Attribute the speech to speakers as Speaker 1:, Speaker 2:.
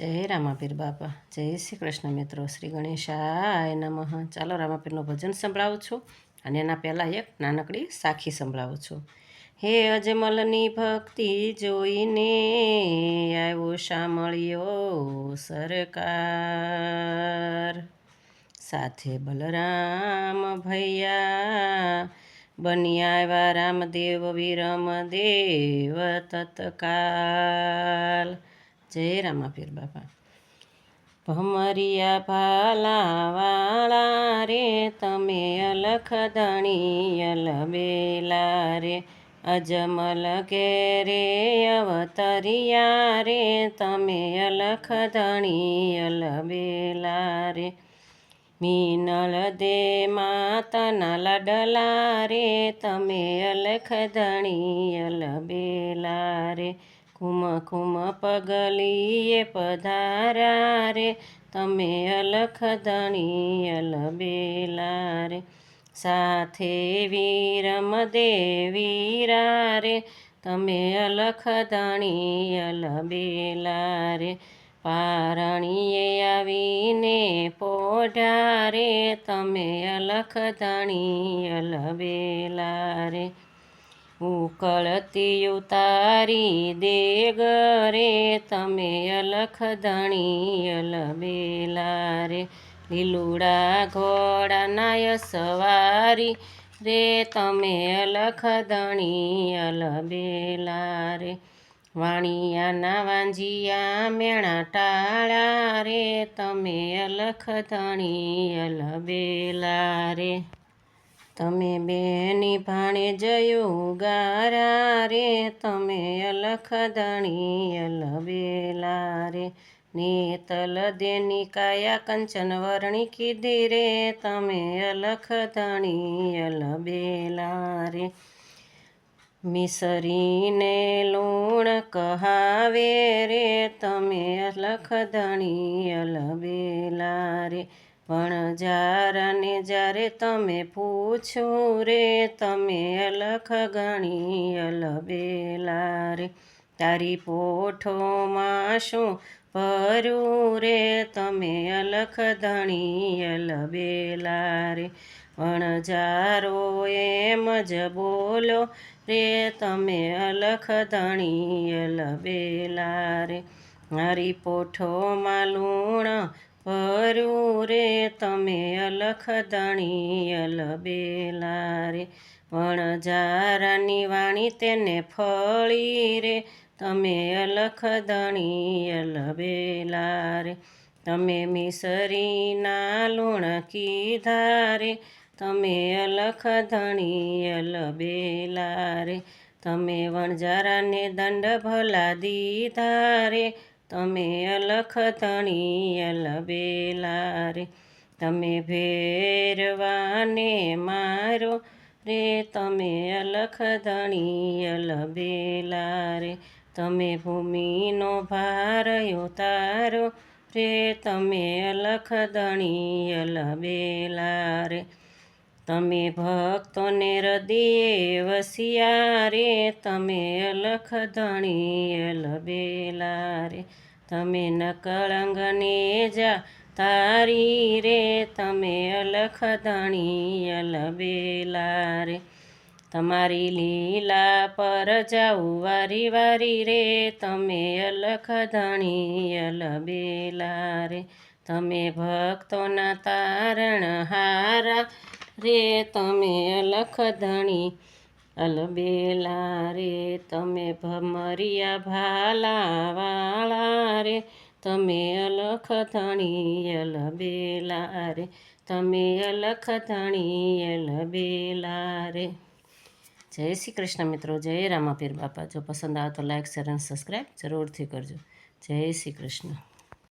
Speaker 1: જય રામાપીર બાપા. જય શ્રી કૃષ્ણ મિત્રો. શ્રી ગણેશાય નમઃ. ચાલો રામાપીરનું ભજન સંભળાવું છું અને એના પહેલાં એક નાનકડી સાખી સંભળાવું છું. હે અજમલની ભક્તિ જોઈને આવ્યો શામળિયો સરકાર. સાથે બલરામ ભૈયા બન્યા આવ્યા રામદેવ વિરમ દેવ તત્કાલ. જય રામાપીર બાપા. ભમરિયા ભાલાવાળા રે, તમે અલખ ધણી અલબેલા રે. અજમલ ઘેરે અવતરિયા રે, તમે અલખ ધણી અલબેલા રે. મીનળ દે માતાના લડલા રે, તમે અલખ ધણી અલબેલા રે. ખુમ ખુમ પગલીએ પધારા રે તમે અલખ ધણી અલબેલા રે સાથે વીરમ દેવીરા રે તમે અલખ ધણી અલબેલા રે પારણીએ આવીને પોઢા રે તમે અલખ ધણી અલબેલા રે ઉકળતી ઉતારી દેગરે તમે અલખ ધણી અલબેલા રે. લીલુડા ઘોડા નાય સવારી રે, તમે અલખ ધણી અલબેલા રે. વાણિયાના વાંજિયા મેણા ટાળા રે, તમે અલખ ધણી અલબેલા રે. તમે બેની ભાણે જયું, ગારા રે. તમે અલખ ધણી, અલબેલા રે. નીતલ દેની કાયા કંચન વર્ણી કીધી રે. તમે અલખ ધણી, અલબેલા રે. મિસરીને લૂણ કહાવે રે. તમે અલખ ધણી, અલબેલા રે. પણ જારને જ્યારે તમે પૂછ્યું રે, તમે અલખ ગણી અલબેલા રે. તારી પોઠોમાં શું ભર્યું રે, તમે અલખ ધણી અલબેલા રે. જારો એમ જ બોલો રે, તમે અલખ ધણી અલબેલા રે. મારી પોઠોમાં લૂણ ભર્યું રે તમે અલખ ધણી અલબેલા રે વણજારાની વાણી તેને ફળી રે. તમે અલખ ધણી અલબેલા રે તમે મિસરીના લુણ કીધા રે તમે અલખ ધણી અલબેલા રે તમે વણજારાને દંડ ભલા દીધા રે તમે અલખતણી અલબેલા રે, તમે ભેરવાને મારો રે, તમે અલખધણી અલબેલા રે, તમે ભૂમિનો ભાર તારો રે, તમે અલખધણી અલબેલા રે. તમે ભક્તોને હૃદય વસિયા રે, તમે અલખ ધણી અલબેલા રે. તમે નકળંગને જા તારી રે, તમે અલખ ધણી અલબેલા રે. તમારી લીલા પર જાઉં વારી વારી રે, તમે અલખ ધણી અલબેલા રે. તમે ભક્તોના તારણ હારા રે તમે લખધણી અલબેલા રે તમે ભમરિયા ભાલા વાળા રે, તમે અલખધણી અલબેલા રે, તમે અલખધણી અલબેલા રે. જય શ્રી કૃષ્ણ મિત્રો, જય રામાપીર બાપા. જો પસંદ આવે તો લાઈક શેર અને સબસ્ક્રાઈબ જરૂરથી કરજો. જય શ્રી કૃષ્ણ.